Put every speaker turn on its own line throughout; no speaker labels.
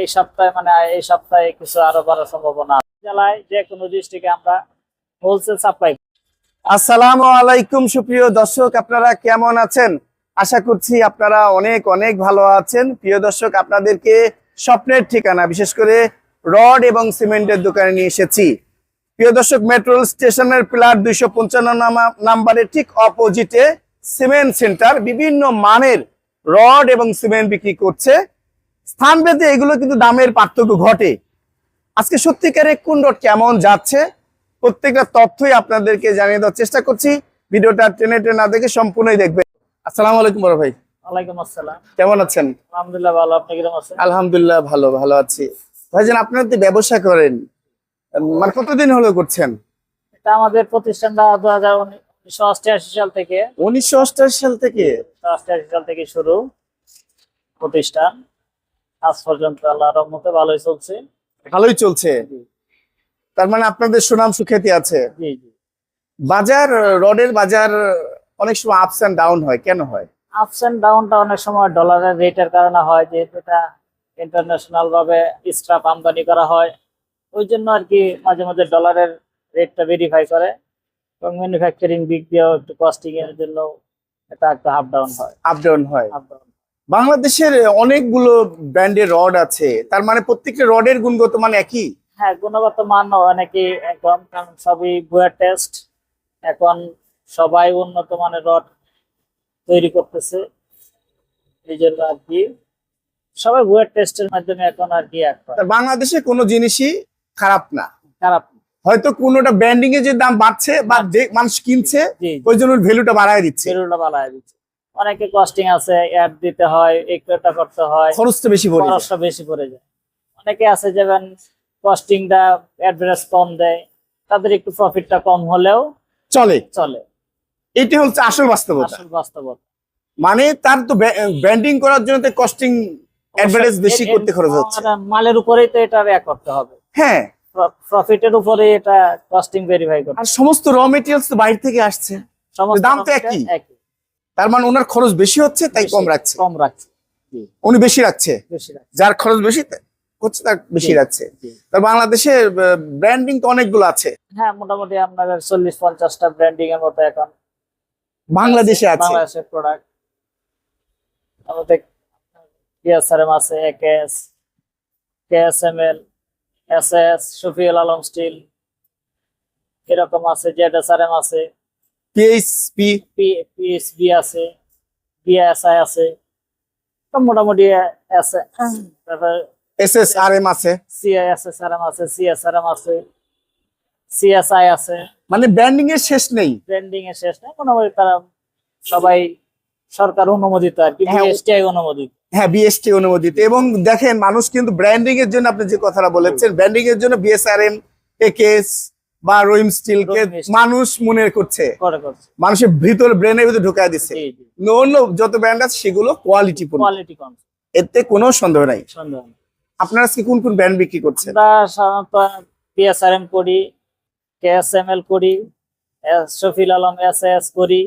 এই সপ্তাহে মানে এই সপ্তাহে কিছু আরও বাড়ার সম্ভাবনা জেলায় যে কোনো ডিস্ট্রিক্টে আমরা হোলসেল সাপ্লাই
আসসালামু আলাইকুম সুপ্রিয় দর্শক, আপনারা কেমন আছেন? আশা করছি আপনারা অনেক অনেক ভালো আছেন। প্রিয় দর্শক, আপনাদেরকে স্বপ্নের ঠিকানা, বিশেষ করে রড এবং সিমেন্টের দোকানে নিয়ে এসেছি। প্রিয় দর্শক, মেট্রোল স্টেশনের পিলার দুইশো পঞ্চান্ন নাম্বারের ঠিক অপোজিটে সিমেন্ট সেন্টার বিভিন্ন মানের রড এবং সিমেন্ট বিক্রি করছে। স্থানভেদে এগুলো কিন্তু দামের পার্থক্য ঘটে। আজকে সত্যিকারে কোন রড কেমন যাচ্ছে প্রত্যেকটা তথ্যই আপনাদেরকে জানিয়ে দেওয়ার চেষ্টা করছি। ভিডিওটা টেনে টেনে না দেখে সম্পূর্ণই দেখবেন। আসসালামু আলাইকুম বড় ভাই।
ওয়ালাইকুম আসসালাম।
কেমন আছেন?
আলহামদুলিল্লাহ ভালো আপনি কীরকম আছেন?
আলহামদুলিল্লাহ ভালো ভালো আছি। ভাইজান আপনারা তো ব্যবসা করেন। মানে কতদিন হলো করছেন?
এটা আমাদের প্রতিষ্ঠানটা দু হাজার উনিশশো অষ্টআশি সাল থেকে।
উনিশশো অষ্টাশি সাল থেকে?
অষ্টআশি সাল থেকে শুরু প্রতিষ্ঠান। আজ পর্যন্ত আল্লাহ রহমতে ভালোই চলছে।
ভালোই চলছে। তার মানে আপনাদের সুনাম সুখ্যাতি আছে।
জি জি।
বাজার রডের বাজার অনেক সময় আপস এন্ড ডাউন হয় কেন হয়?
আপস এন্ড ডাউনটা অনেক সময় ডলারের রেটের কারণে হয় যেহেতু এটা ইন্টারন্যাশনাল ভাবে স্ক্রাপ আমদানি করা হয়। ওই জন্য আর কি মাঝে মাঝে ডলারের রেটটা ভেরিফাই করে এবং ম্যানুফ্যাকচারিং দিক দিয়েও একটু কস্টিং এর জন্য এটা একটু আপ ডাউন হয়।
আপ ডাউন হয়।
আপ ডাউন
বাংলাদেশের অনেকগুলো ব্র্যান্ডের রড আছে তার মানে প্রত্যেকটা রডের গুণগত মান একই?
হ্যাঁ গুণগত মান অনেকে এখন কারণ সবই বুয়ার টেস্ট এখন সবাই উন্নত মানের রড তৈরি করতেছে এই জন্য আর কি। সবাই বুয়ার টেস্টের মাধ্যমে এখন আর কি
বাংলাদেশে কোনো জিনিসই খারাপ না।
খারাপ।
হয়তো কোনোটা ব্র্যান্ডিং এর যে দাম বাড়ছে বা মানুষ কিনছে ওই জন্য ভ্যালুটা বাড়ায় দিচ্ছে।
বেরোটা বাড়ায় দিচ্ছে। অনেকে কস্টিং আছে অ্যাড দিতে হয় একটা করতে হয়
খরচটা বেশি পড়ে যায়।
খরচটা বেশি পড়ে যায়। অনেকে আছে যেমন কস্টিংটা অ্যাডভারেজ কম দেয় তাদের একটু প্রফিটটা কম হলেও
চলে।
চলে।
এটা হচ্ছে আসল বাস্তবতা।
আসল বাস্তবতা।
মানে তার তো ব্র্যান্ডিং করার জন্য তো কস্টিং অ্যাডভার্টাইজ বেশি করতে খরচ হচ্ছে।
মালের উপরেই তো এটা ব্যয় করতে হবে।
হ্যাঁ।
প্রফিটের উপরে এটা কস্টিং ভেরিফাই করতে
আর সমস্ত র মেটেরিয়ালস তো বাইরে থেকে আসছে।
সমস্ত
দাম তো একই।
একই।
তার মানে ওনার খরচ বেশি হচ্ছে তাই কম রাখছে।
কম রাখছে।
উনি বেশি রাখছে? যার খরচ বেশি হচ্ছে তার বেশি রাখছে। তার বাংলাদেশে ব্র্যান্ডিং তো অনেকগুলো আছে।
হ্যাঁ মোটামুটি আপনাদের চল্লিশ পঞ্চাশটা ব্র্যান্ডিং এর মতো এখন।
বাংলাদেশে আছে?
বাংলাদেশের প্রোডাক্ট আমাদের পিএসআরএম আছে AKS KSML SS Shafiul Alam steel এরকম আছে জেডএসআরএম আছে।
পিএইচপি
পিএসবি আছে বিএসআই আছে তো মোটামুটি আছে। তারপর
এসএসআরএম আছে।
সিএসএসআরএম আছে সিএসআরএম আছে সিএসআই আছে।
মানে ব্র্যান্ডিং এর শেষ নেই।
ট্রেন্ডিং এর শেষ নেই মোটামুটি তারা সবাই সরকার অনুমোদিত আর কি
হ্যাঁ,
বিএসটিআই অনুমোদিত।
হ্যাঁ বিএসটি অনুমোদিত। এবং দেখেন মানুষ কিন্তু ব্র্যান্ডিং এর জন্য আপনি যে কথাটা বলেছেন ব্র্যান্ডিং এর জন্য বিএসআরএম একেএস বা রহিম স্টিল কে মানুষ মনে করছে। মানুষের ভিতর ব্রেনের ভিতরে ঢুকায় দিচ্ছে অন্য যত ব্র্যান্ড আছে সেগুলো কোয়ালিটি
কোয়ালিটি কম।
এতে কোনো সন্দেহ নাই।
সন্দেহ।
আপনারা আজকে কোন কোন ব্র্যান্ড বিক্রি করছেন?
সাধারণত পিএসআরএম করি কেএসএমএল করি এস শফিল আলম এসএস করি।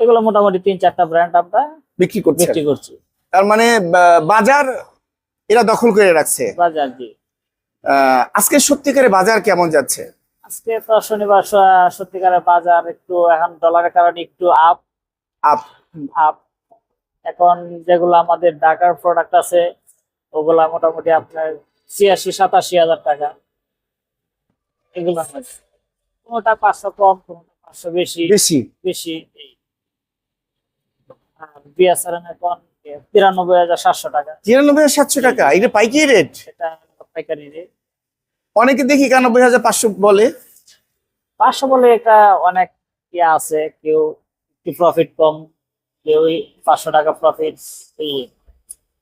এগুলো মোটামুটি তিন চারটা ব্র্যান্ড আমরা
বিক্রি করছেন
বিক্রি করছি।
তার মানে বাজার এরা দখল করে রাখছে।
বাজার জি।
আজকে সত্যিকারে বাজার কেমন যাচ্ছে?
আজকে তো শনিবার সত্যিকারের বাজার একটু এখন ডলারের কারণে একটু আপ
আপ
আপ এখন যেগুলো আমাদের ঢাকার প্রোডাক্ট আছে ওগুলা মোটামুটি আপনার ছিয়াশি সাতাশি হাজার টাকা। এগুলো কোনোটা পাঁচশো কম কোনোটা পাঁচশো বেশি।
বেশি।
বেশি এই। বিএসআরএম এখন তিরানব্বই হাজার সাতশো টাকা।
তিরানব্বই হাজার সাতশো টাকা। এটা পাইকারি রেট
সেটা পাইকারি।
অনেকে দেখি একানব্বই হাজার পাঁচশো বলে।
পাঁচশো বলে একটা অনেক ইয়ে আছে কেউ একটু প্রফিট কম কেউ পাঁচশো টাকা প্রফিট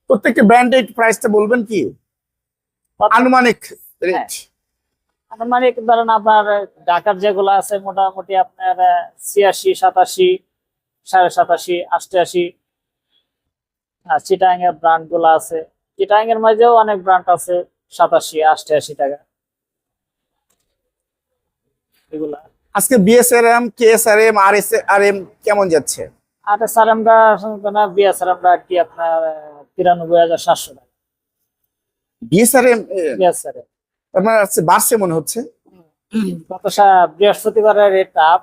প্রত্যেকটা ব্র্যান্ডের প্রাইসটা বলবেন কি? আনুমানিক রেট
মানে ধরেন আপনার ঢাকার যেগুলো আছে মোটামুটি আপনার ছিয়াশি সাতাশি সাড়ে সাতাশি অষ্টআশি আর চিটাং এর ব্র্যান্ডগুলো আছে। চিটাং এর মাঝেও অনেক ব্র্যান্ড আছে। সাতাশি অষ্টআশি টাকা। এগুলা।
আজকে বিএসআরএম কেএসআরএম আর এস আর এম কেমন যাচ্ছে?
আর স্যার আমরা বিএসআর আমরা কি আপনার তিরানব্বই হাজার সাতশো টাকা।
BSRM
sir.
আপনার বাড়ছে মনে হচ্ছে?
গত বৃহস্পতিবারের রেট আপ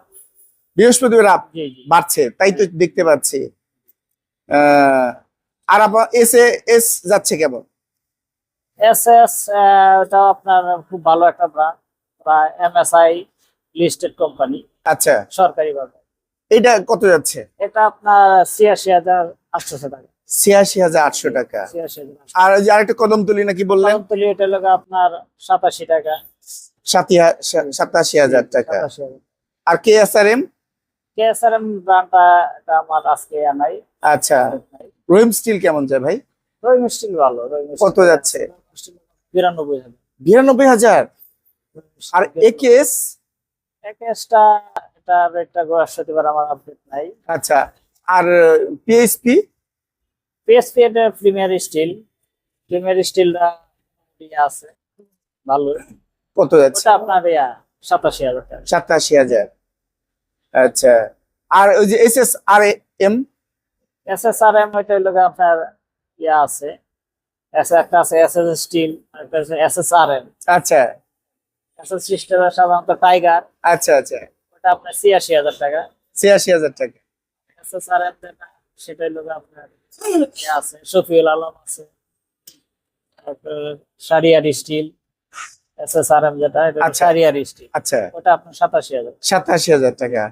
বৃহস্পতিবার আপ বাড়ছে তাই তো দেখতে পাচ্ছি। আহ, আর আপনার এস এস যাচ্ছে কেমন?
এস এস ওটা আপনার খুব ভালো একটা ব্র্যান্ড প্রায় এমএসআই লিস্টেড কোম্পানি
আচ্ছা।
সরকারিভাবে।
এটা কত যাচ্ছে?
এটা আপনার ছিয়াশি হাজার আটশোশো টাকা।
ছিয়াশি হাজার আটশো টাকা। আর ওই যে আরেকটা কদম তুলি নাকি বললেন?
কদমতলি এটা লোক আপনার সাতাশি টাকা।
সাতি সাতাশি হাজার টাকা। R K S R M
KSRM ব্র্যান্ডটা এটা আমার আজকে
আচ্ছা। রহিম স্টিল কেমন যায় ভাই?
রহিম স্টিল ভালো রহিম
কত যাচ্ছে?
বিরানব্বই হাজার।
বিরানব্বই হাজার? আর একেএস?
প্যাকেজটা এটা বৃহস্পতিবার আমার আপডেট নাই।
আচ্ছা আর পিএইচপি
পিএসপি এটা প্রিমিয়ার স্টিল প্রিমিয়ার স্টিলটা ইয়ে আছে ভালো।
কত যাচ্ছে?
আপনার ইয়া সাতাশি হাজার
সাতাশি হাজার। আচ্ছা আর ওই যে S S R M
S S R M ওইটা গিয়ে আপনার ইয়া আছে। একটা আছে এস এস স্টিল একটা আছে এস এস আর এম
আচ্ছা।
এস এস স্টিলের সাধারণত টাইগার
আচ্ছা আচ্ছা।
ওটা আপনার ছিয়াশি হাজার টাকা।
ছিয়াশি হাজার টাকা।
এস এস আর এম যেটা সেটা হলো আপনার আছে শফিউল আলম আছে তারপর সারিয়ার steel S S R M যেটা এটা
আচ্ছা।
সারিয়ার স্টিল।
আচ্ছা।
ওটা আপনার সাতাশি হাজার।
সাতাশি হাজার টাকা।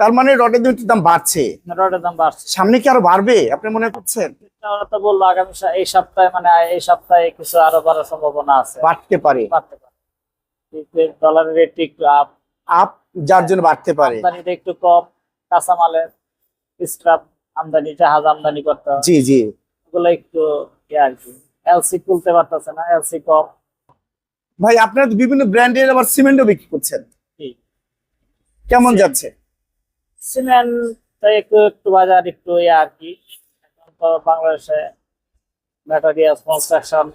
তার মানে রডের কিন্তু দাম বাড়ছে।
রডের দাম বাড়ছে।
সামনে কি আরও বাড়বে? আপনি মনে করছেন?
ওরা তো বলল আগামী এই সপ্তাহে মানে এই সপ্তাহে কিছু আরও বাড়ার সম্ভাবনা আছে।
বাড়তে পারে।
বাড়তে পারে। ডলারের রেট একটু আপ
আপ যার জন্য বাড়তে পারে।
আমদানিটা একটু কম। কাঁচামালের স্ক্রাপ আমদানি জাহাজ আমদানি করতে
জি জি।
ওগুলো একটু ইয়ে আর কি। এলসি খুলতে পারতেছে না এলসি কম।
ভাই আপনারা বিভিন্ন ব্র্যান্ডের আবার সিমেন্টও বিক্রি করছেন। কেমন যাচ্ছে?
সিমেন্ট একটু একটু বাজার একটু ইয়ে আর কি। এখন তো বাংলাদেশে ম্যাটেরিয়াল কনস্ট্রাকশন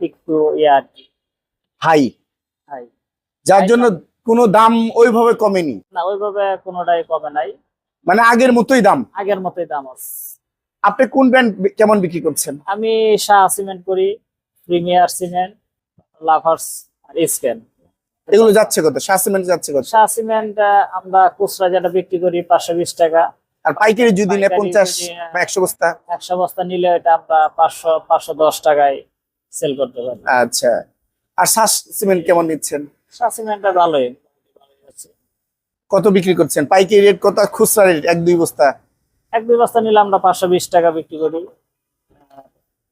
একটু ইয়ে আর কি।
হাই
হাই
যার জন্য কোনো দাম ওইভাবে কমেনি।
না ওইভাবে কোনোটাই কমে নাই।
মানে আগের মতোই দাম।
আগের মতোই দাম আছে।
আপনি কোন ব্র্যান্ড কেমন বিক্রি করছেন?
আমি শাহ সিমেন্ট করি প্রিমিয়ার সিমেন্ট লাভার্স আর স্ক্যান
এগুলো যাচ্ছে কত? শাহ সিমেন্ট যাচ্ছে কত?
শাহ সিমেন্ট আহ, আমরা খুচরা যেটা বিক্রি করি পাঁচশো বিশ টাকা।
আর পাইকারি যদি নেয় পঞ্চাশ বা একশো বস্তা?
একশো বস্তা নিলে এটা আমরা পাঁচশো পাঁচশো দশ টাকায় সেল করতে পারি
আচ্ছা। আর শাহ সিমেন্ট কেমন নিচ্ছেন?
শাহ সিমেন্টটা ভালোই।
কত বিক্রি করছেন? পাইকারি রেট কত? খুচরা রেট এক দুই বস্তা?
এক দুই বস্তা নিলে আমরা পাঁচশো বিশ টাকা বিক্রি করি।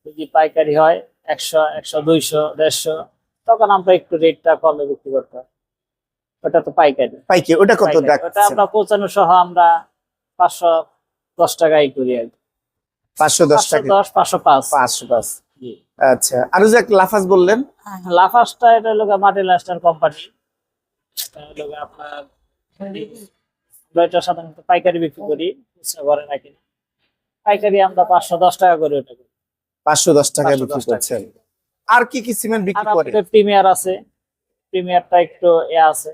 যদি পাইকারি হয় একশো একশো দুইশো দেড়শো। তখন আমরা একটু রেটটা কমে বিক্রি করতাম। ওটা তো পাইকারি।
পাইকারি ওটা কত।
ওটা আমরা পৌঁছানো সহ আমরা পাঁচশো দশ টাকাই করি আর।
পাঁচশো দশ টাকা।
দশ পাঁচশো পাঁচ।
পাঁচশো পাঁচ। আচ্ছা আর যে লাফাজ বললেন?
লাফাসটা এটা হলো মাটি লাস্টার কোম্পানি আপনার এটা সাধারণত পাইকারি বিক্রি করি খুচরা করে রাখি পাইকারি আমরা পাঁচশো দশ টাকা করে ওটা করি।
পাঁচশো দশ টাকায়
510
বিক্রি
টাকা।
করছেন। আর কি কি সিমেন্ট বিক্রি করে?
প্রিমিয়ার আছে। প্রিমিয়ারটা একটু এ আছে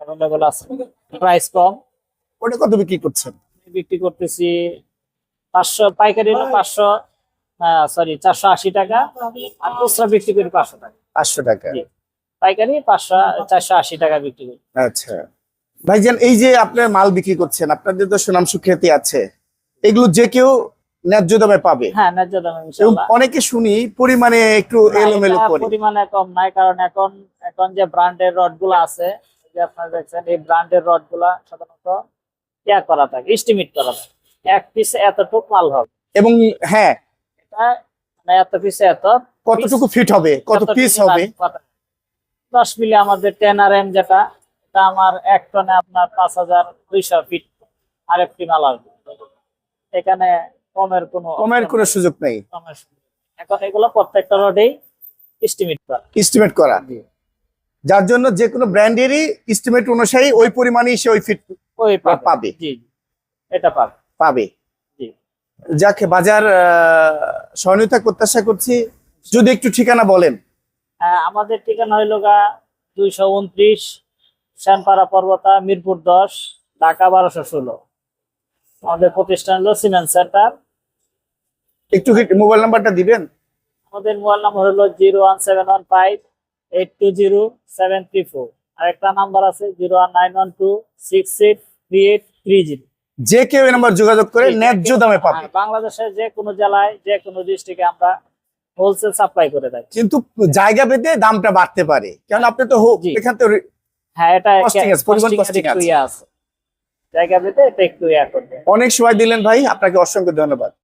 অ্যাভেলেবল আছে। প্রাইস কম।
ওটা কত বিক্রি করছেন?
বিক্রি করতেছি পাঁচশো পাইকারি পাঁচশো সরি চারশো আশি টাকা। আর খুচরা বিক্রি করি পাঁচশো টাকা।
পাঁচশো টাকা।
পাইকারি পাঁচশো চারশো আশি টাকা বিক্রি করি।
আচ্ছা। ভাইজান এই যে আপনার মাল বিক্রি করছেন আপনাদের তো সুনাম সুখ্যাতি আছে। এগুলো যে কেউ ন্যায্য দামে পাবে।
হ্যাঁ ন্যায্য দামে ইনশাআল্লাহ।
অনেকে শুনি পরিমাণে একটু এলোমেলো করে।
পরিমাণে কম নাই কারণ এখন এখন যে ব্র্যান্ডের রডগুলো আছে যে আপনারা দেখছেন এই ব্র্যান্ডের রডগুলা সাধারণত ইয়া করা থাকে এস্টিমেট করা থাকে। এক পিসে এতটুক মাল হবে।
এবং হ্যাঁ
এটা মানে এত পিসে এত
কতটুকু ফিট হবে কত পিস হবে?
মাল করা। দশ মিলি আমাদের টেন আর এম যেটা এটা আমার এক টনে আপনার পাঁচ হাজার দুইশো ফিট আর একটি মাল আসবে। এখানে কমের কোনো
কমের কোনো সুযোগ নেই।
এখন এগুলো প্রত্যেকটা রোডেই এস্টিমেট করা।
এস্টিমেট করা। যার জন্য যে কোনো ব্র্যান্ডেরই এস্টিমেট অনুযায়ী ওই পরিমাণেই সে ওই ফিট
ওই পাবে। জি এটা পাবে।
পাবে।
জি।
যাকে বাজার সহনীয়তা প্রত্যাশা করছি। যদি একটু ঠিকানা বলেন।
আহ, আমাদের ঠিকানা হইল গা দুইশো উনত্রিশ শ্যামপাড়া পর্বতা মিরপুর দশ ঢাকা বারোশো ষোলো। আমাদের প্রতিষ্ঠান হলো সিমেন্ট সেন্টার।
একটু কি মোবাইল নাম্বারটা দিবেন?
আমাদের মোবাইল নাম্বার হলো zero one seven one five eight two zero seven three four আর একটা নাম্বার আছে zero one nine one two six six three eight three zero
যে কেউ এই নাম্বার যোগাযোগ করে ন্যায্য দামে পাবে।
হ্যাঁ, বাংলাদেশের যে কোনো জেলায় যে কোনো ডিস্ট্রিক্টে আমরা হোলসেল সাপ্লাই করে থাকি।
কিন্তু জায়গা পেতে দামটা বাড়তে পারে। কারণ আপনি তো। এখান থেকে
হ্যাঁ এটা। ইয়ে জায়গা পেতে এটা একটু ইয়া করবে।
অনেক সময় দিলেন ভাই আপনাকে অসংখ্য ধন্যবাদ।